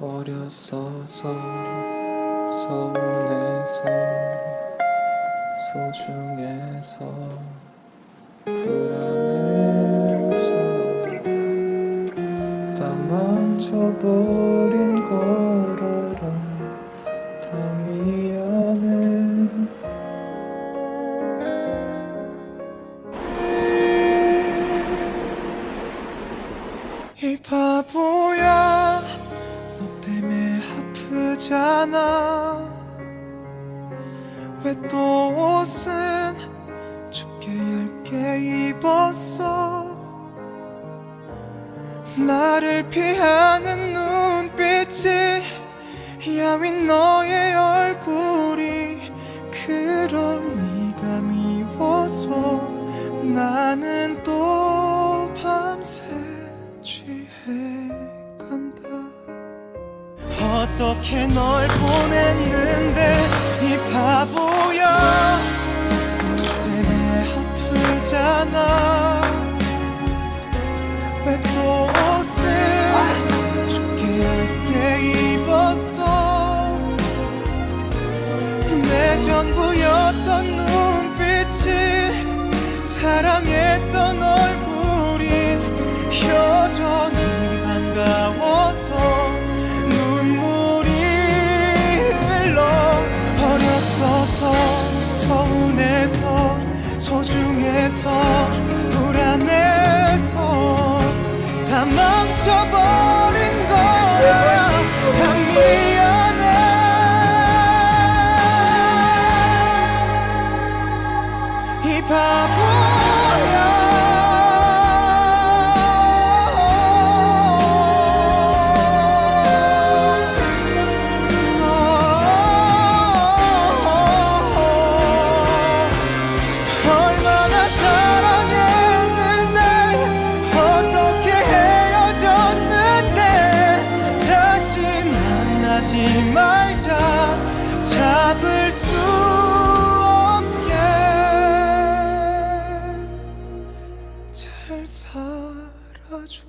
어렸어서 서운해서 소중해서 불안해서 다 망쳐버린 걸 알아 다 미안해 이 바보야 아프잖아. 왜 또 옷은 춥게 얇게 입었어? 나를 피하는 눈빛이 야윈 너의 얼굴이 그런 네가 미워서 나는 어떻게 널 보냈는데 이 바보야 때문에 아프잖아. 왜 또 옷은 춥게 얇게 입었어? 내 전부였던 눈빛이 사랑해. 서운해서 소중해서 불안해서 다 망쳐버린 거야. 다 미안해. 이 바보 잘 살아줘.